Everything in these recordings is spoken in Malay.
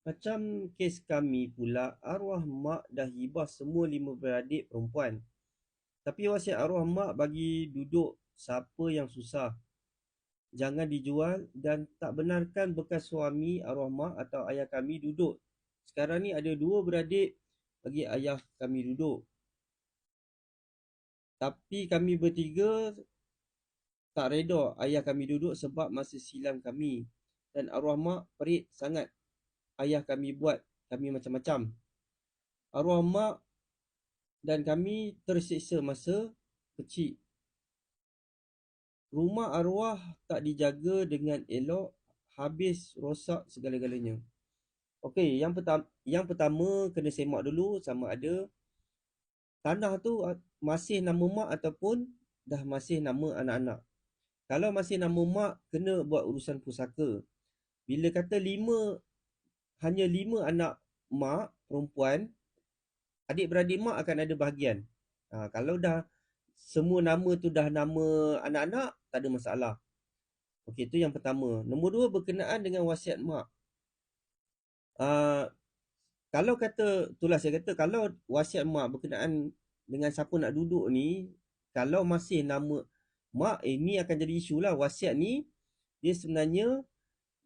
Macam kes kami pula, arwah mak dah hibah semua lima beradik perempuan. Tapi wasiat arwah mak bagi duduk siapa yang susah. Jangan dijual dan tak benarkan bekas suami arwah mak atau ayah kami duduk. Sekarang ni ada dua beradik bagi ayah kami duduk. Tapi kami bertiga tak reda ayah kami duduk sebab masa silam kami. Dan arwah mak perit sangat ayah kami buat kami macam-macam. Arwah mak dan kami tersiksa masa kecil. Rumah arwah tak dijaga dengan elok, habis rosak segala-galanya. Okey, yang pertama yang pertama kena semak dulu sama ada tanah tu masih nama mak ataupun dah masih nama anak-anak. Kalau masih nama mak, kena buat urusan pusaka. Bila kata lima, hanya lima anak mak perempuan, adik-beradik mak akan ada bahagian. Ha, kalau dah semua nama tu dah nama anak-anak, tak ada masalah. Okey, itu yang pertama. Nombor dua, berkenaan dengan wasiat mak. Uh, kalau kata, itulah saya kata, kalau wasiat mak berkenaan dengan siapa nak duduk ni, kalau masih nama mak, ini akan jadi isu lah. Wasiat ni, dia sebenarnya,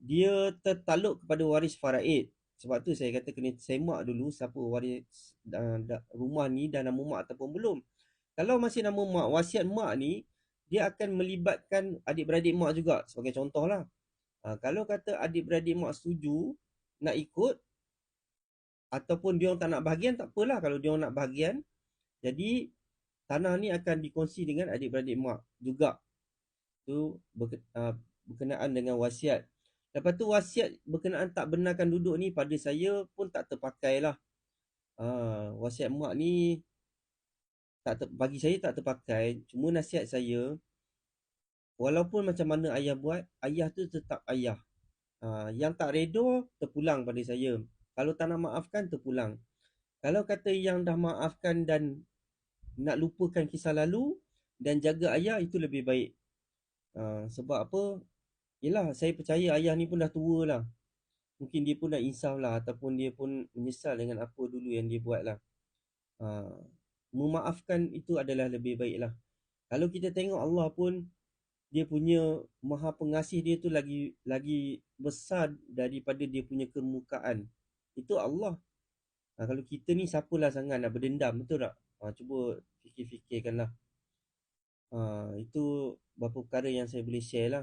dia tertaluk kepada waris faraid. Sebab tu saya kata kena semak dulu siapa waris uh, rumah ni dan nama mak ataupun belum. Kalau masih nama mak, wasiat mak ni dia akan melibatkan adik-beradik mak juga sebagai contoh lah. Uh, kalau kata adik-beradik mak setuju nak ikut ataupun dia tak nak bahagian tak apalah kalau dia nak bahagian. Jadi tanah ni akan dikongsi dengan adik-beradik mak juga. Tu berkenaan dengan wasiat. Lepas tu wasiat berkenaan tak benarkan duduk ni pada saya pun tak terpakai lah. Ha, wasiat mak ni tak ter, bagi saya tak terpakai. Cuma nasihat saya, walaupun macam mana ayah buat, ayah tu tetap ayah. Ha, yang tak reda, terpulang pada saya. Kalau tak nak maafkan, terpulang. Kalau kata yang dah maafkan dan nak lupakan kisah lalu dan jaga ayah, itu lebih baik. Ha, sebab apa? Yelah, saya percaya ayah ni pun dah tua lah. Mungkin dia pun dah insaf lah ataupun dia pun menyesal dengan apa dulu yang dia buat lah. Ha, memaafkan itu adalah lebih baik lah. Kalau kita tengok Allah pun, dia punya maha pengasih dia tu lagi lagi besar daripada dia punya kemukaan. Itu Allah. Ha, kalau kita ni siapalah sangat nak berdendam, betul tak? Ha, cuba fikir-fikirkanlah. Ha, itu beberapa perkara yang saya boleh share lah.